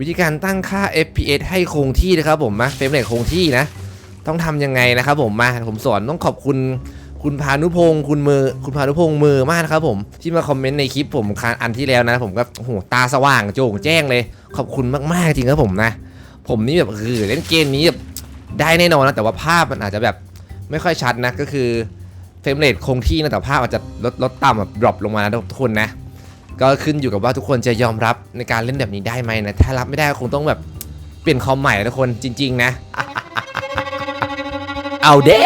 วิธีการตั้งค่า FPS ให้คงที่นะครับผมนะเฟรมเรทคงที่นะ ต้องทำยังไงนะครับผมมาผมสอนต้องขอบคุณคุณพานุพงศ์คุณมือคุณพานุพงศ์มือมากนะครับผมที่มาคอมเมนต์ในคลิปผมคันอันที่แล้วนะ ผมก็โอ้โหตาสว่างโจ่งแจ้งเลย ขอบคุณมากๆจริงครับผมนะ ผมนี่แบบคือเล่นเกมนี้แบบได้แน่นอนนะแต่ว่าภาพมันอาจจะแบบไม่ค่อยชัดนะก็คือเฟรมเรทคงที่นะแต่ภาพอาจจะลดลดต่ำแบบดรอปลงมานะทุกคนนะ ก็ขึ้นอยู่กับว่าทุกคนจะยอมรับในการเล่นแบบนี้ได้ไหมนะ ถ้ารับไม่ได้ก็คงต้องแบบเปลี่ยนคอมใหม่นะทุกคนจริง ๆ นะ เอาเด้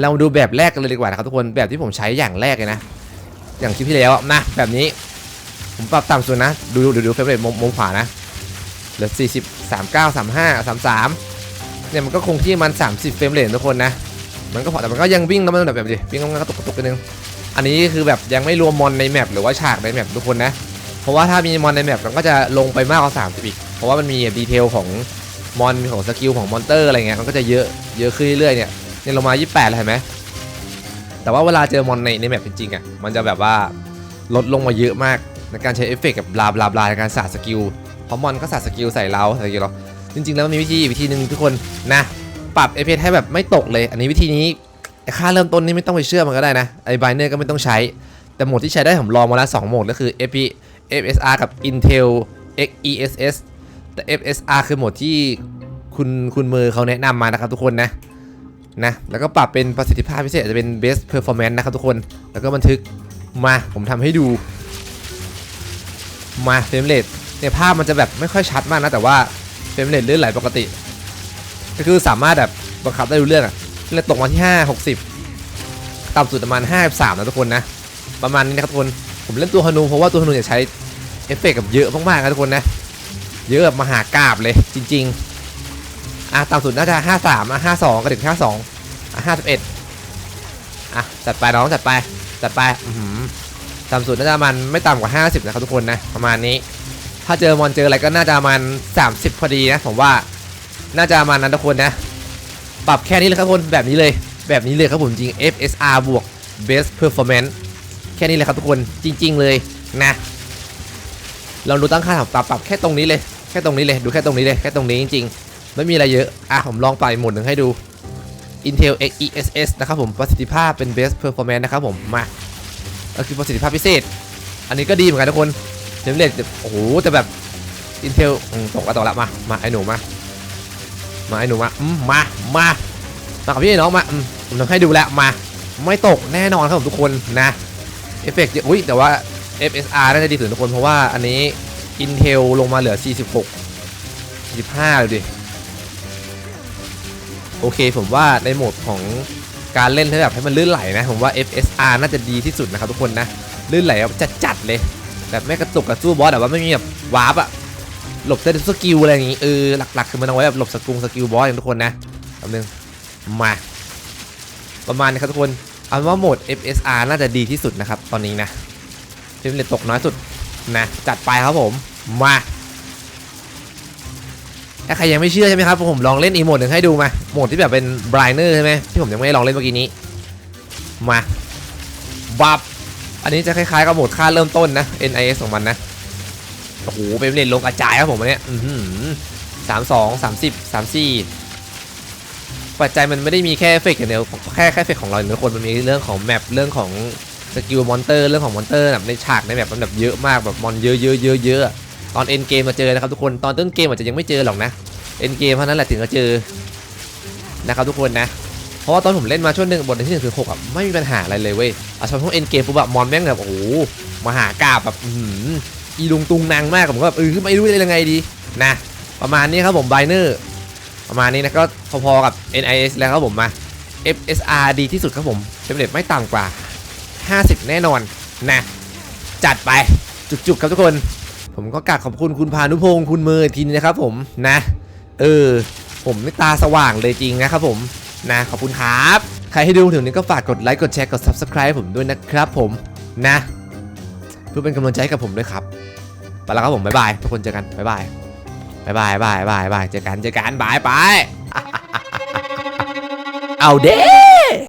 เรามาดูแบบแรกกันเลยดีกว่านะครับทุกคนแบบที่ผมใช้อย่างแรกเลยนะ อย่างคลิปที่แล้วนะแบบนี้ ผมปรับต่ำสุดนะ ดูดูดูเฟรมเรทมุมขวานะเหลือ40 39 35 33เนี่ยมันก็คงที่มัน 30 เฟรมเรททุกคนนะมันก็พอแต่มันก็ยังวิ่งแล้วมันแบบแบบดิวิ่งแล้วมันก็ตกกตุกกันนึง อันนี้คือแบบยังไม่รวมมอนในแมปหรือว่าฉากในแมปทุกคนนะ เพราะว่าถ้ามีมอนในแมปมันก็จะลงไปมากกว่า30อีก เพราะว่ามันมีดีเทลของมอนของสกิลของมอนเตอร์อะไรเงี้ยมันก็จะเยอะเยอะขึ้นเรื่อยๆเนี่ยเนี่ยเรามา 28แล้วเห็นไหมแต่ว่าเวลาเจอมอนในในแมปจริงๆอะมันจะแบบว่าลดลงมาเยอะมากในการใช้เอฟเฟกต์กับบลาบลาบลาในการสาดสกิลเพราะมอนก็สาดสกิลใส่เราใส่สกิลเราจริงๆแล้วมันมีวิธีวิธีหนึ่งทุกคนนะ ปรับเอฟเฟกต์ให้แบบไม่ตกเลย อันนี้วิธีนี้ ไอ้ค่าเริ่มต้นนี่ไม่ต้องไปเชื่อมันก็ได้นะ ไอ้ไบเนอร์ก็ไม่ต้องใช้ แต่โหมดที่ใช้ได้ผมลองมาแล้ว2โหมดก็คือ FP FSR กับ Intel XESS แต่ FSR คือโหมดที่คุณคุณมือเขาแนะนำมานะครับทุกคนนะนะแล้วก็ปรับเป็นประสิทธิภาพพิเศษจจะเป็น Best Performance นะครับทุกคน แล้วก็บันทึกมาผมทำให้ดู มาเฟรมเรทเนี่ยภาพมันจะแบบไม่ค่อยชัดมากนะ แต่ว่าเฟรมเรทเลื่อนไหลปกติ ก็คือสามารถแบบบังคับได้ดูเรื่องอะ เลยตกมาที่ 5 60 ต่ำสุดประมาณ 53 นะทุกคนนะ ประมาณนี้นะครับทุกคน ผมเล่นตัวฮานูเพราะว่าตัวฮานูจะใช้เอฟเฟกต์กับเยอะมากๆนะทุกคนนะ เยอะแบบมหากราบเลยจริง ๆ อะต่ำสุดน่าจะ 53 อะ 52กระดึก52 อะ 51 อะ จัดไปน้องจัดไป จัดไปอือหือต่ำสุดน่าจะมันไม่ต่ำกว่า 50 นะครับทุกคนนะ ประมาณนี้ ถ้าเจอมอนเจออะไรก็น่าจะมัน 30 พอดีนะผมว่า น่าจะมาณนั้นทุกคนนะ ปรับแค่นี้เลยครับทุกคนแบบนี้เลยแบบนี้เลยครับผมจริง FSR บวก Best Performance แค่นี้เลยครับทุกคนจริง ๆ เลยนะเราดูตั้งค่าปรับปรับแค่ตรงนี้เลยแค่ตรงนี้เลยดูแค่ตรงนี้เลยแค่ตรงนี้จริงๆไม่มีอะไรเยอะอะผมลองไปหมดหนึ่งให้ดู Intel XESS นะครับผมประสิทธิภาพเป็น Best Performance นะครับผมมาก็คือประสิทธิภาพพิเศษ อันนี้ก็ดีเหมือนกันทุกคนเทมเลตโอ้โหแต่แบบ Intel ตกละตกละมามาไอ้หนูมา มาไอ้หนูมาอืมมามามากับพี่น้องมาอืมผมทำให้ดูแล้วมา ไม่ตกแน่นอนครับผมทุกคนนะเอฟเฟกต์เยอะอุ้ยแต่ว่า FSR น่าจะดีสุดทุกคนเพราะว่าอันนี้ Intel ลงมาเหลือ 46 45เลยดิโอเคผมว่าในโหมดของการเล่นที่แบบให้มันลื่นไหลนะ ผมว่า FSR น่าจะดีที่สุดนะครับทุกคนนะ ลื่นไหลแบบจัดๆเลยแบบไม่กระตุกกระสู้บอสแต่ว่าไม่มีแบบวาร์ปอะ หลบได้ทุกสกิลอะไรอย่างงี้เออหลักๆคือมันเอาไว้แบบหลบสกุลสกิลบอสอย่างทุกคนนะแป๊บนึงมาประมาณนี้ครับทุกคนเอาว่าโหมด FSR น่าจะดีที่สุดนะครับตอนนี้นะเฟรมเรทตกน้อยสุดนะจัดไปครับผมมาถ้าใครยังไม่เชื่อใช่ไหมครับผมลองเล่นอีโหมดหนึ่งให้ดูมาโหมดที่แบบเป็นบรายเนอร์ใช่ไหมที่ผมยังไม่ได้ลองเล่นเมื่อกี้นี้มาบับอันนี้จะคล้ายๆกับโหมดค่าเริ่มต้นนะ NIS ของมันนะ โอ้โหเป็นเล่นลงกระจายครับผมอันนี้สามสองสามสิบสามสี่ปัจจัยมันไม่ได้มีแค่เฟกอย่างเดียวแค่แค่เฟกของเราอย่างเดียวคนมันมีเรื่องของแมปเรื่องของสกิลมอนเตอร์เรื่องของมอนเตอร์แบบในฉากในแบบมันแบบเยอะมากแบบมอนเยอะเยอะเยอะเยอะตอนเอ็นเกมมาเจอนะครับทุกคนตอนต้นเกมอาจจะยังไม่เจอหรอกนะเอ็นเกมเท่านั้นแหละถึงจะเจอนะครับทุกคนนะเพราะว่าตอนผมเล่นมาช่วงหนึ่งบทที่หนึ่งถึงหกอะไม่มีปัญหาอะไรเลยเว้ยเอาเฉพาะเอ็นเกมปุ๊บแบบมอนแม่งแบบโอ้โหมหากาบแบบอื อีลุงตุงนางมากผมก็แบบเออไม่รู้จะยังไงดีนะประมาณนี้ครับผมไบเนอร์ประมาณนี้นะก็พอๆกับ NIS แล้วครับผมมา FSR ดีที่สุดครับผมเฟรมเรทไม่ต่ำกว่า 50 แน่นอนนะจัดไปจุกๆครับทุกคน ผมก็กราบขอบคุณคุณพานุพงศ์คุณมือทีนนะครับผมนะ เออ ผมนี่ตาสว่างเลยจริงนะครับผมนะขอบคุณครับ ใครให้ดูถึงนี้ก็ฝากกดไลค์กดแชร์กด Subscribe ผมด้วยนะครับผมนะ เพื่อเป็นกำลังใจให้กับผมด้วยครับไปแล้วครับผมบ๊ายบายทุกคนเจอกันบ๊ายบายบ๊ายบายบ๊ายบายบ๊ายบายเจอกันเจอกันบายไปเอาเด้